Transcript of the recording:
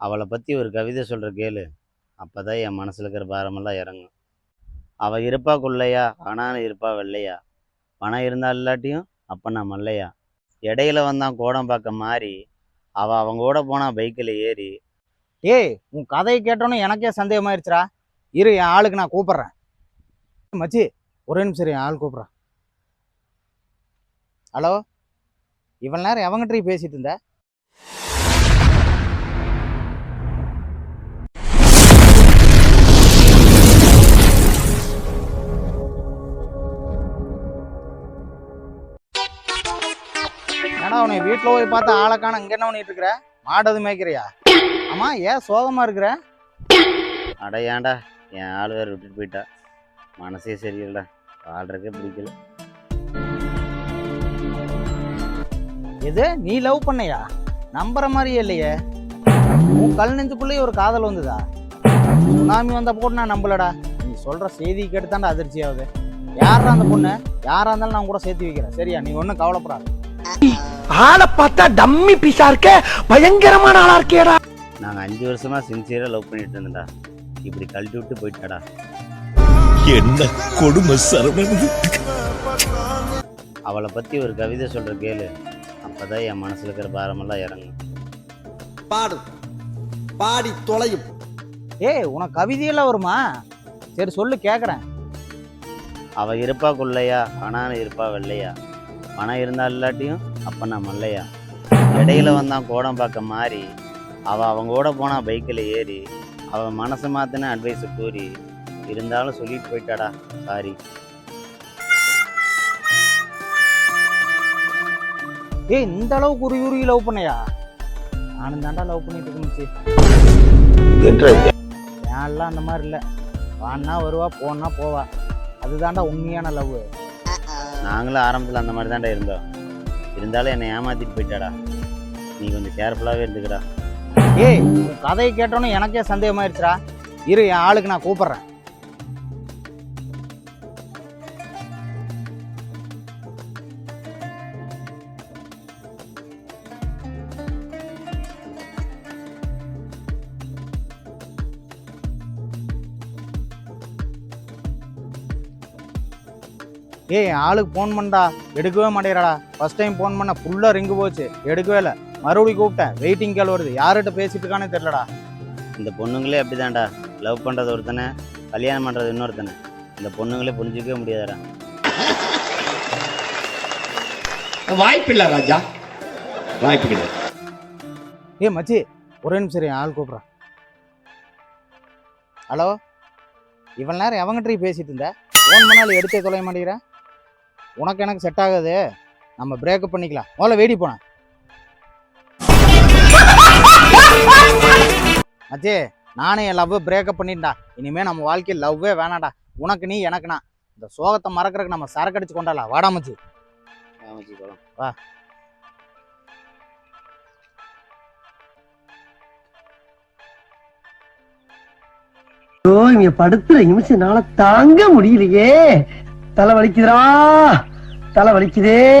அவளை பற்றி ஒரு கவிதை சொல்கிற கேளு. அப்போ தான் என் மனசில் இருக்கிற பாரமெல்லாம் இறங்கும். அவள் இருப்பா கொள்ளையா ஆனாலும் இருப்பா வெள்ளையா. பணம் இருந்தால் இல்லாட்டியும் அப்போ நான் மல்லையா? இடையில வந்தான் கோடம் பார்க்க மாறி அவள் அவங்க கூட போனால் பைக்கில் ஏறி ஏய் உன் கதையை கேட்டோன்னே எனக்கே சந்தேகமாயிருச்சுடா. இரு என் ஆளுக்கு நான் கூப்பிட்றேன். மச்சி ஒரே நிமிஷம் என் ஆள் கூப்பிட்றேன். ஹலோ இவ்வளோ நேரம் எவங்கிட்ட பேசிட்டு இருந்தேன் ஏன்னா உன்னை வீட்டில் போய் பார்த்தா ஆளை காண இங்கே என்ன பண்ணிட்டு இருக்கிற? மாடு எதுவும் மேய்க்கிறியா? ஆமா ஏன் சோகமா இருக்கிற? அட ஏன்டா? என் ஆள் வேறு விட்டுட்டு போயிட்டா. மனசே சரியில்லைடா. வாழ்றதுக்கே பிடிக்கல. எது? நீ லவ் பண்ணையா? நம்புற மாதிரியே இல்லையே. உன் கல் நெஞ்சுக்குள்ளேயே ஒரு காதல் வந்ததா? சுனாமி வந்த போட்டு நான் நம்பலடா. நீ சொல்ற செய்தி கேட்டு அதிர்ச்சி ஆகுது. யாரா அந்த பொண்ணு? யாரா இருந்தாலும் நான் கூட சேர்த்து வைக்கிறேன். சரியா? நீ ஒன்றும் கவலைப்படாத. ஆளை பார்த்தா டம்மி பீஸா இருக்க பயங்கரமான ஆளா இருக்கேடா. நாங்கள் அஞ்சு வருஷமாக சின்சியராக லவ் பண்ணிட்டு இருந்தேன்டா. இப்படி கழட்டி விட்டு போயிட்டாடா. என்ன கொடுமை சரவணன்? அவளை பற்றி ஒரு கவிதை சொல்கிற கேளு. அப்போ தான் என் மனசில் இருக்கிற பாரமெல்லாம் இறங்கும். பாடு. பாடி தொலையும். ஏய் உனக்கு கவிதையெல்லாம் வருமா? சரி சொல்லு கேட்குறேன் அவள் இருப்பா கொள்ளையா ஆனாலும் இருப்பா வெள்ளையா. பணம் இருந்தால் இல்லாட்டியும் அப்போ நான் மல்லையா? இடையில வந்தான் கோடம் பார்க்க மாறி அவள் அவங்க கூட போனா பைக்கில் ஏறி அவள் மனசை மாற்றின அட்வைஸை கூறி இருந்தாலும் சொல்லிட்டு போயிட்டாடா சாரி ஏய் இந்த அளவுக்கு உருகி உருகி லவ் பண்ணையா? நானும் தாண்டா லவ் பண்ணிட்டு இருந்துச்சு எல்லாம் அந்த மாதிரி இல்லை. வான்னா வருவா போனா போவா. அதுதான்டா உண்மையான லவ் நாங்களும் ஆரம்பத்தில் அந்த மாதிரி தான்டா இருந்தோம். இருந்தாலும் என்னை ஏமாத்திட்டு போயிட்டாடா. நீ கொஞ்சம் கேர்ஃபுல்லாகவே இருந்துக்கடா. ஏய் கதையை கேட்டோன்னே எனக்கே சந்தேகமாயிருச்சுடா. இரு என் ஆளுக்கு நான் கூப்பிட்றேன். ஏய் ஆளுக்கு ஃபோன் பண்ணடா. எடுக்கவே மாட்டேங்கிறாடா. ஃபர்ஸ்ட் டைம் ஃபோன் பண்ண ஃபுல்லாக ரிங்கு போச்சு. எடுக்கவே இல்லை. மறுபடியும் கூப்பிட்டேன். வெயிட்டிங் கால் வருது. யார்கிட்ட பேசிட்டு இருக்கானே தெரியலடா. இந்த பொண்ணுங்களே அப்படிதான்டா. லவ் பண்ணுறது ஒருத்தனை கல்யாணம் பண்ணுறது இன்னொருத்தனை. இந்த பொண்ணுங்களே புரிஞ்சிக்கவே முடியாதுடா. வாய்ப்பில்லை ராஜா. வாய்ப்பு கிடையாது. ஏய் மச்சி ஒரே நிமிஷம் என் ஆள் கூப்பிட்றான் ஹலோ இவன் நேரம் எவங்கிட்ட பேசிட்டு இருந்த? ஃபோன் பண்ணாலும் எடுத்தே தொலைய மாட்டேங்கிறேன் உனக்கு எனக்கு செட் ஆகாது. நம்ம பிரேக்கப் பண்ணிக்கலாம். முதல்ல வெடி போனேன் மச்சி நானே என் லவ் பிரேக்கப் பண்ணிட்டா இனிமே நம்ம வாழ்க்கையில் லவ்வே வேணாடா உனக்கு நீ எனக்கு நான். இந்த சோகத்தை மறக்கறதுக்கு நம்ம சரக்கடிச்சு கொண்டாடலாம். வாடா மச்சி. ஆமாச்சி போலாம். ஐயோ இங்க படுத்துற நிமிஷம் நாள தாங்க முடியலையே. தலை வலிக்குதுடா. தலை வலிக்குதே.